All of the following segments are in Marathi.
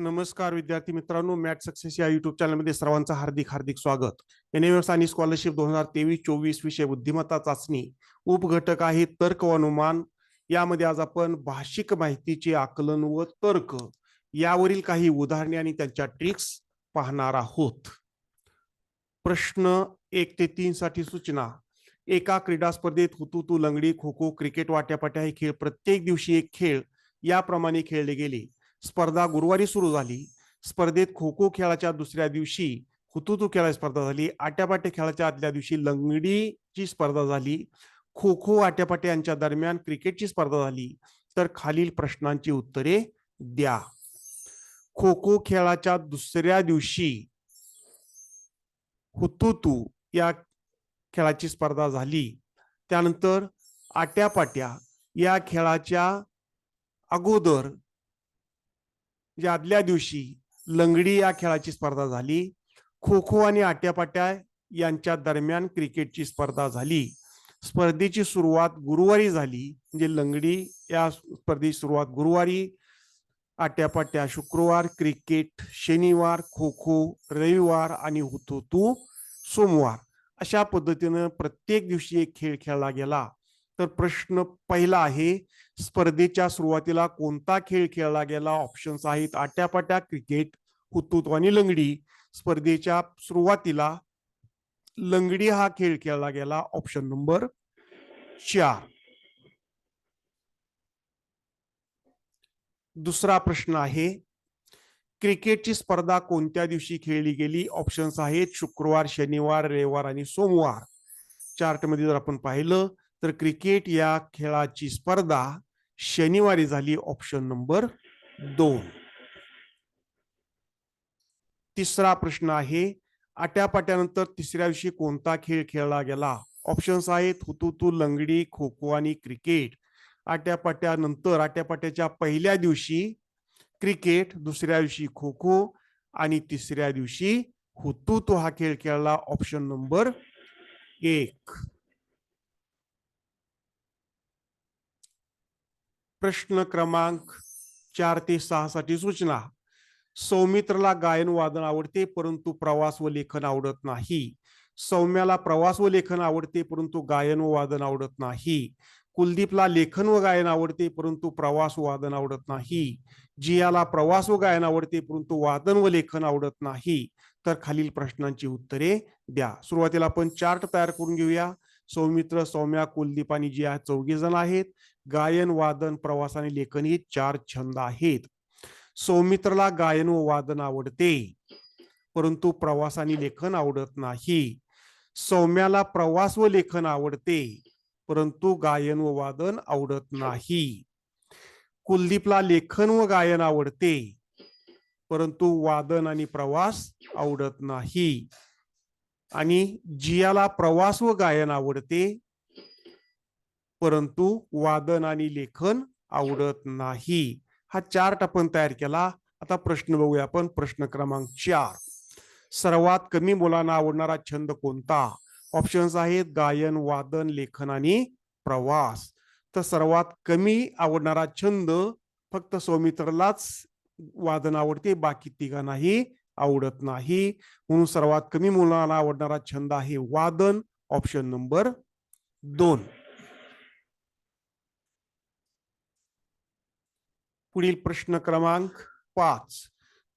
नमस्कार विद्यार्थी मित्रांनो मॅट सक्सेस या युट्यूब चॅनलमध्ये सर्वांचं हार्दिक हार्दिक स्वागत. एन एस आणि स्कॉलरशिप दोन हजार तेवीस चोवीस विषय बुद्धिमत्ता चाचणी उपघटक आहे तर्क व अनुमान. यामध्ये आज आपण भाषिक माहितीचे आकलन व तर्क यावरील काही उदाहरणे आणि त्यांच्या ट्रिक्स पाहणार आहोत. प्रश्न एक ते तीन साठी सूचना. एका क्रीडा स्पर्धेत हुतुतू लंगडी खो खो क्रिकेट वाट्यापाट्या हे खेळ प्रत्येक दिवशी एक खेळ. याप्रमाणे खेळले गेले. स्पर्धा गुरुवारी सुरू झाली. स्पर्धेत खो खो खेळाच्या दुसऱ्या दिवशी हुतुतू खेळाची स्पर्धा झाली. आट्यापाट्या खेळाच्या आदल्या दिवशी लंगडीची स्पर्धा झाली. खो खो आट्यापाट्या यांच्या दरम्यान क्रिकेटची स्पर्धा झाली. तर खालील प्रश्नांची उत्तरे द्या. खो खो खेळाच्या दुसऱ्या दिवशी हुतुतू या खेळाची स्पर्धा झाली. त्यानंतर आट्यापाट्या या खेळाच्या अगोदर म्हणजे आदल्या दिवशी लंगडी या खेळाची स्पर्धा झाली. खो खो आणि आट्यापाट्या यांच्या दरम्यान क्रिकेटची स्पर्धा झाली. स्पर्धेची सुरुवात गुरुवारी झाली. म्हणजे लंगडी या स्पर्धेची सुरुवात गुरुवारी आट्यापाट्या शुक्रवार क्रिकेट शनिवार खो खो रविवार आणि हुतुतू सोमवार. अशा पद्धतीनं प्रत्येक दिवशी एक खेळ खेळला गेला. तर प्रश्न पहिला आहे स्पर्धेच्या सुरुवातीला कोणता खेळ खेळला गेला? ऑप्शन्स आहेत आट्यापाट्या क्रिकेट हुतुतू आणि लंगडी. स्पर्धेच्या सुरुवातीला लंगडी हा खेळ खेळला गेला. ऑप्शन नंबर चार. दुसरा प्रश्न आहे क्रिकेटची स्पर्धा कोणत्या दिवशी खेळली गेली? ऑप्शन्स आहेत शुक्रवार शनिवार रविवार आणि सोमवार. चार्टमध्ये जर आपण पाहिलं तर क्रिकेट या खेळाची स्पर्धा शनिवारी झाली ऑप्शन नंबर दोन. तिसरा प्रश्न आहे आट्यापाट्यानंतर तिसऱ्या दिवशी कोणता खेळ खेळला गेला? ऑप्शन्स आहेत हुतुतू लंगडी खो खो आणि क्रिकेट आट्यापाट्यानंतर आट्यापाट्याच्या पहिल्या दिवशी क्रिकेट दुसऱ्या दिवशी खो खो आणि तिसऱ्या दिवशी हुतुतू हा खेळ खेळला. ऑप्शन नंबर एक. प्रश्न क्रमांक चार ते सहा साठी सूचना. सौमित्रला गायन वादन आवडते परंतु प्रवास व लेखन आवडत नाही. सौम्याला प्रवास व लेखन आवडते परंतु गायन व वादन आवडत नाही. कुलदीपला लेखन व गायन आवडते परंतु प्रवास वादन आवडत नाही. जियाला प्रवास व गायन आवडते परंतु वादन व लेखन आवडत नाही. तर खालील प्रश्नांची उत्तरे द्या. सुरुवातीला आपण चार्ट तयार करून घेऊया. सौमित्र सौम्या कुलदीप आणि जिया चौघे जण आहेत. गायन वादन प्रवास आणि लेखन हे चार छंद आहेत. सौमित्रला गायन व वादन आवडते परंतु प्रवास आणि लेखन आवडत नाही. सौम्याला प्रवास व लेखन आवडते परंतु गायन व वादन आवडत नाही. कुलदीपला लेखन व गायन आवडते परंतु वादन आणि प्रवास आवडत नाही. आणि जियाला प्रवास व गायन आवडते परंतु वादन आणि लेखन आवडत नाही. हा चार्ट आपण तयार केला. आता प्रश्न बघूया आपण. प्रश्न क्रमांक चार. सर्वात कमी मुलांना आवडणारा छंद कोणता? ऑप्शन्स आहेत गायन वादन लेखन आणि प्रवास. तर सर्वात कमी आवडणारा छंद फक्त सौमित्रलाच वादन आवडते. बाकी तिघांनाही आवडत नाही. म्हणून सर्वात कमी मुलांना आवडणारा छंद आहे वादन. ऑप्शन नंबर दोन. पुढील प्रश्न क्रमांक पाच.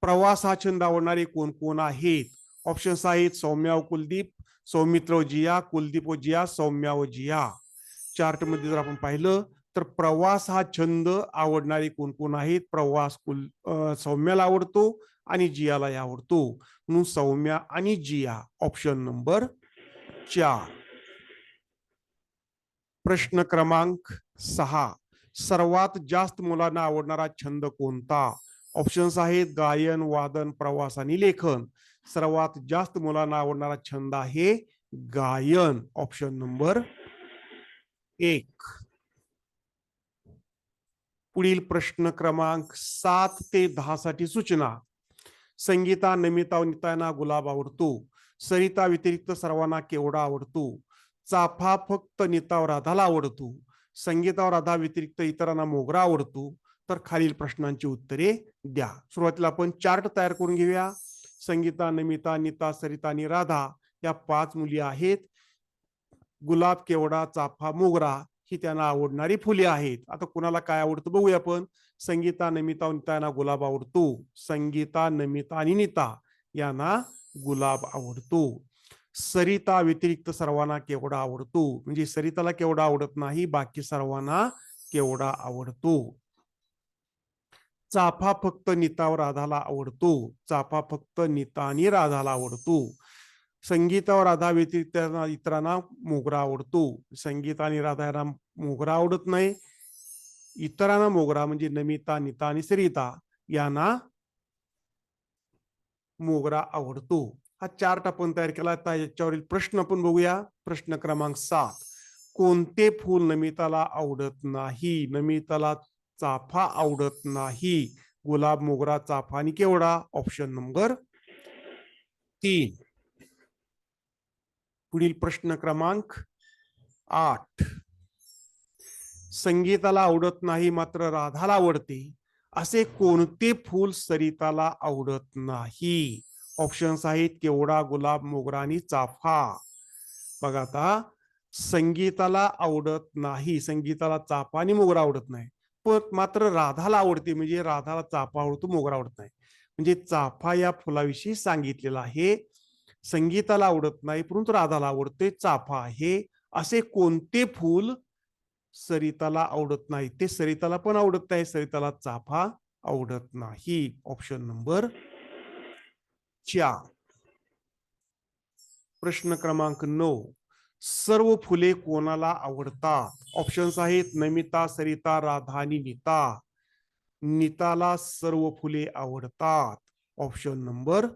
प्रवास हा छंद आवडणारे कोण कोण आहेत? ऑप्शन्स आहेत सौम्या व कुलदीप सौमित्र व जिया कुलदीप व जिया सौम्या व जिया. चार्टमध्ये जर आपण पाहिलं तर प्रवास हा छंद आवडणारे कोण कोण आहेत? प्रवास कुल सौम्याला आवडतो आणि जियालाही आवडतो. म्हणून सौम्या आणि जिया ऑप्शन नंबर चार. प्रश्न क्रमांक सहा. सर्वात जास्त मुलांना आवडणारा छंद कोणता? ऑप्शन्स आहेत गायन वादन प्रवास आणि लेखन. सर्वात जास्त मुलांना आवडणारा छंद आहे गायन. ऑप्शन नंबर एक. पुढील प्रश्न क्रमांक सात ते दहा साठी सूचना. संगीता नमिता व निताना गुलाब आवडतो. सरिता व्यतिरिक्त सर्वांना केवढा आवडतो. चाफा फक्त नीता राधाला आवडतो. संगीता व राधा व्यतिरिक्त इतरांना मोगरा आवडतो तर खालील प्रश्नांची उत्तरे द्या. सुरुवातीला आपण चार्ट तयार करून घेऊया. संगीता नमिता नीता सरिता आणि राधा या पाच मुली आहेत. गुलाब केवडा चाफा मोगरा ही त्यांना आवडणारी फुले आहेत. आता कुणाला काय आवडतं बघूया आपण. संगीता नमिता नीता यांना गुलाब आवडतो. संगीता नमिता आणि नीता यांना गुलाब आवडतो. सरिता व्यतिरिक्त सर्वांना केवढा आवडतो? म्हणजे सरिताला केवढा आवडत नाही बाकी सर्वांना केवढा आवडतो? चाफा फक्त नीता राधाला आवडतो. चाफा फक्त नीता आणि राधाला आवडतो. संगीतावर राधा व्यतिरिक्त इतरांना मोगरा आवडतो. संगीता आणि राधा यांना मोगरा आवडत नाही. इतरांना मोगरा म्हणजे नमिता नीता आणि सरिता यांना मोगरा आवडतो. हा चार्ट आपण तयार केला आता याच्यावरील प्रश्न आपण बघूया. प्रश्न क्रमांक सात. कोणते फूल नमिताला आवडत नाही? नमिताला चाफा आवडत नाही. गुलाब मोगरा चाफा आणि केवढा ऑप्शन नंबर तीन. पुढील प्रश्न क्रमांक आठ. संगीताला आवडत नाही मात्र राधाला आवडते. असे कोणते फूल सरिताला आवडत नाही? ऑप्शन्स आहेत. केवडा गुलाब मोगरा आणि चाफा. बघा आता संगीताला आवडत नाही. संगीताला चाफा आणि मोगरा आवडत नाही. पण मात्र राधाला आवडते. म्हणजे राधाला चाफा आवडतो मोगरा आवडत नाही. म्हणजे चाफा या फुलाविषयी सांगितलेलं आहे. संगीताला आवडत नाही परंतु राधाला आवडते. चाफा आहे. असे कोणते फूल सरिताला आवडत नाही? ते सरिताला पण आवडत नाही सरिताला चाफा आवडत नाही. ऑप्शन नंबर चार. प्रश्न क्रमांक नऊ. सर्व फुले कोणाला आवडतात? ऑप्शन्स आहेत नमिता सरिता राधा आणि नीता. नीताला सर्व फुले आवडतात. ऑप्शन नंबर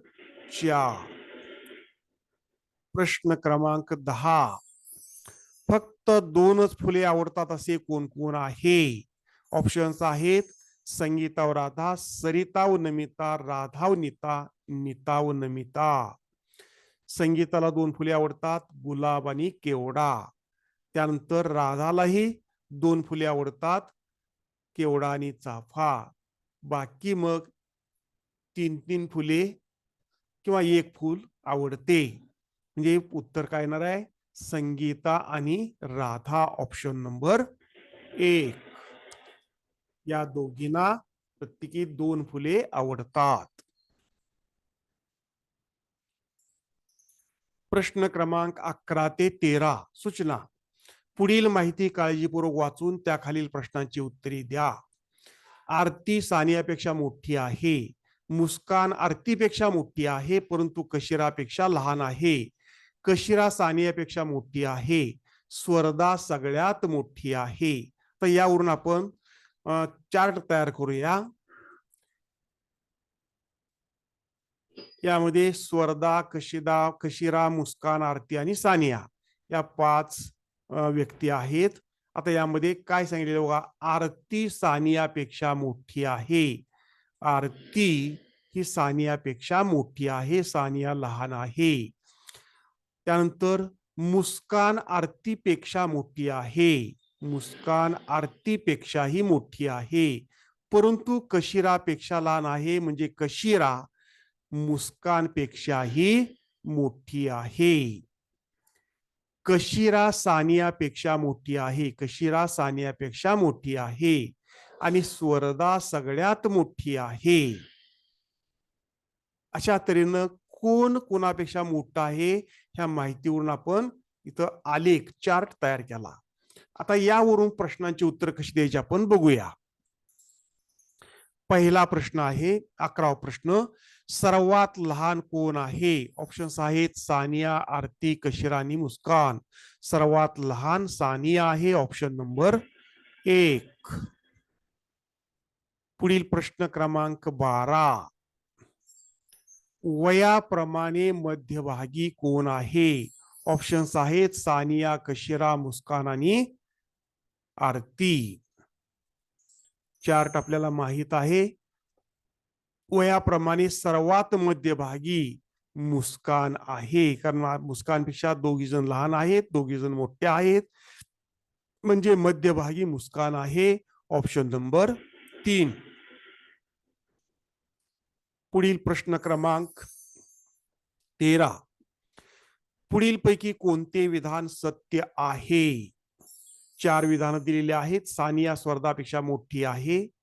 चार. प्रश्न क्रमांक दहा. फक्त दोनच फुले आवडतात असे कोण कोण आहे? ऑप्शन्स आहेत संगीता व राधा सरिता व नमिता राधा व नीता. निता व नमिता. संगीताला दोन फुले आवडतात गुलाब आणि केवडा. त्यानंतर राधालाही दोन फुले आवडतात केवडा आणि चाफा. बाकी मग तीन तीन फुले किंवा एक फूल आवडते. म्हणजे उत्तर काय येणार आहे? संगीता आणि राधा ऑप्शन नंबर एक. या दोघींना प्रत्येकी दोन फुले आवडतात. प्रश्न क्रमांक अकरा ते तेरा सूचना. पुढील माहिती काळजीपूर्वक वाचून त्याखालील प्रश्नांची उत्तरे द्या. आरती सानियापेक्षा मोठी आहे. मुस्कान आरतीपेक्षा मोठी आहे परंतु कशिरापेक्षा लहान आहे. कशिरा सानियापेक्षा मोठी आहे. स्वर्धा सगळ्यात मोठी आहे. तर यावरून आपण चार्ट तयार करूया. यामध्ये स्वर्धा कशिदा कशिरा मुस्कान आरती आणि सानिया या पाच व्यक्ती आहेत. आता यामध्ये काय सांगितलेलं बघा आरती सानियापेक्षा मोठी आहे. आरती ही सानियापेक्षा मोठी आहे सानिया लहान आहे. त्यानंतर मुस्कान आरतीपेक्षा मोठी आहे. मुस्कान आरतीपेक्षाही मोठी आहे. परंतु कशिरापेक्षा लहान आहे म्हणजे कशिरा मुस्कानपेक्षाही मोठी आहे. कशिरा सानियापेक्षा मोठी आहे. कशिरा सानियापेक्षा मोठी आहे. आणि स्वर्धा सगळ्यात मोठी आहे. अशा तऱ्हेनं कोण कोणापेक्षा मोठा आहे ह्या माहितीवरून आपण इथं आलेख चार्ट तयार केला. आता यावरून प्रश्नांची उत्तर कशी द्यायची आपण बघूया. पहिला प्रश्न आहे अकरावा प्रश्न सर्वात लहान कोण आहे? ऑप्शन्स आहेत सानिया आरती कशिरा आणि मुस्कान. सर्वात लहान सानिया आहे ऑप्शन नंबर एक. पुढील प्रश्न क्रमांक बारा. वयाप्रमाणे मध्यभागी कोण आहे? ऑप्शन्स आहेत सानिया कशिरा मुस्कान आणि आरती. चार्ट आपल्याला माहीत आहे. वयाप्रमाणे सर्वात मध्यभागी मुस्कान आहे. कारण मुस्कानपेक्षा दोघी जण लहान आहेत दोघी जण मोठे आहेत. म्हणजे मध्यभागी मुस्कान आहे. ऑप्शन नंबर तीन. पुढील प्रश्न क्रमांक तेरा. पुढील पैकी कोणते विधान सत्य आहे? चार विधानं दिलेली आहेत. सानिया स्वर्धापेक्षा मोठी आहे.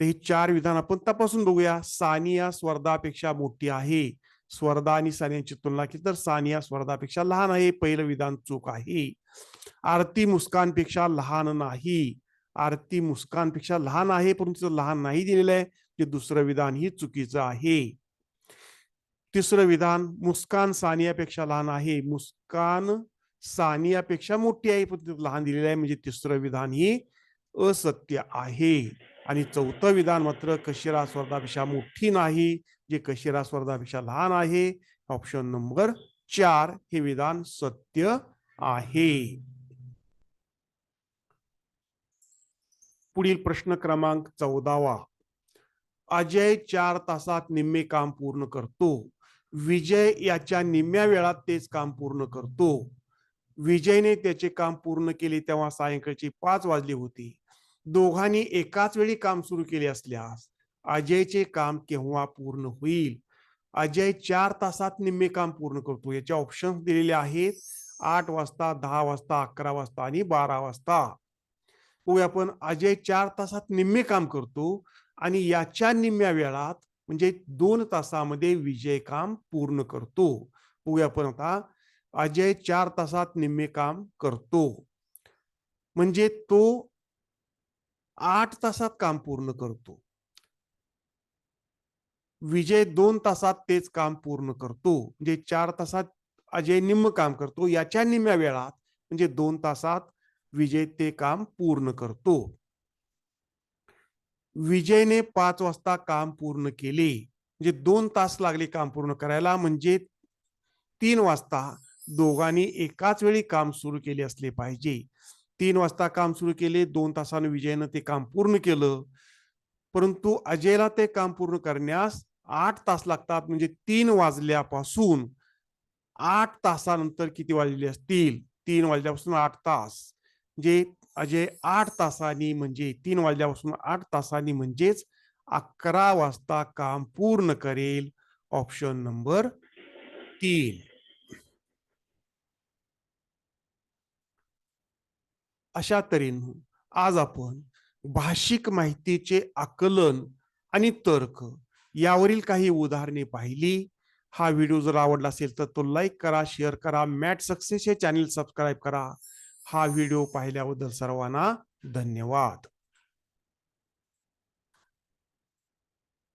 ते हे चार विधान आपण तपासून बघूया. सानिया स्वर्धापेक्षा मोठी आहे. स्वर्धा आणि सानियाची तुलना केली तर सानिया स्वर्धापेक्षा लहान आहे. पहिलं विधान चूक आहे. आरती मुस्कानपेक्षा लहान नाही. आरती मुस्कानपेक्षा लहान आहे परंतु तिचं लहान नाही दिलेलं आहे. ते दुसरं विधान ही चुकीचं आहे. तिसरं विधान मुस्कान सानियापेक्षा लहान आहे. मुस्कान सानियापेक्षा मोठी आहे पण तिथं लहान दिलेलं आहे. म्हणजे तिसरं विधान ही असत्य आहे. आणि चौथं विधान मात्र कशिरा स्पर्धापेक्षा मोठी नाही जे कशिरा स्पर्धापेक्षा लहान आहे. ऑप्शन नंबर चार हे विधान सत्य आहे. पुढील प्रश्न क्रमांक चौदावा. अजय चार तासात निम्मे काम पूर्ण करतो. विजय याच्या निम्म्या वेळात तेच काम पूर्ण करतो. विजयने त्याचे काम पूर्ण केले तेव्हा सायंकाळची पाच वाजली होती. दोघांनी एकाच वेळी काम सुरू केले असल्यास अजयचे काम केव्हा पूर्ण होईल? अजय चार तासात निम्मे काम पूर्ण करतो. याचे ऑप्शन दिलेले आहेत आठ वाजता दहा वाजता अकरा वाजता आणि बारा वाजता. आपण अजय चार तासात निम्मे काम करतो आणि याच्या निम्म्या वेळात म्हणजे दोन तासामध्ये विजय काम पूर्ण करतो. बघूया आपण आता अजय चार तासात निम्मे काम करतो. म्हणजे तो आठ तासात काम पूर्ण करतो. विजय दोन तासात तेच काम पूर्ण करतो. म्हणजे चार तासात अजय निम्म काम करतो. याच्या निम्म्या वेळात म्हणजे दोन तासात विजय ते काम पूर्ण करतो. विजयने पाच वाजता काम पूर्ण केले. म्हणजे दोन तास लागले काम पूर्ण करायला. म्हणजे तीन वाजता दोघांनी एकाच वेळी काम सुरू केले असले पाहिजे. तीन वाजता काम सुरू केले दोन तासानं विजयनं ते काम पूर्ण केलं. परंतु अजयला ते काम पूर्ण करण्यास आठ तास लागतात म्हणजे तीन वाजल्यापासून आठ तासानंतर किती वाजले असतील तीन. वाजल्यापासून आठ तास. जे अजय आठ तासांनी म्हणजे तीन वाजल्यापासून आठ तासांनी म्हणजेच अकरा वाजता काम पूर्ण करेल. ऑप्शन नंबर तीन. अशा तऱ्हेनं आज आपण भाषिक माहितीचे आकलन आणि तर्क यावरील काही उदाहरणे पाहिली. हा व्हिडिओ जर आवडला असेल तर तो लाईक करा शेअर करा मॅट सक्सेस हे चॅनल सबस्क्राईब करा. हा व्हिडिओ पाहिल्याबद्दल सर्वांना धन्यवाद.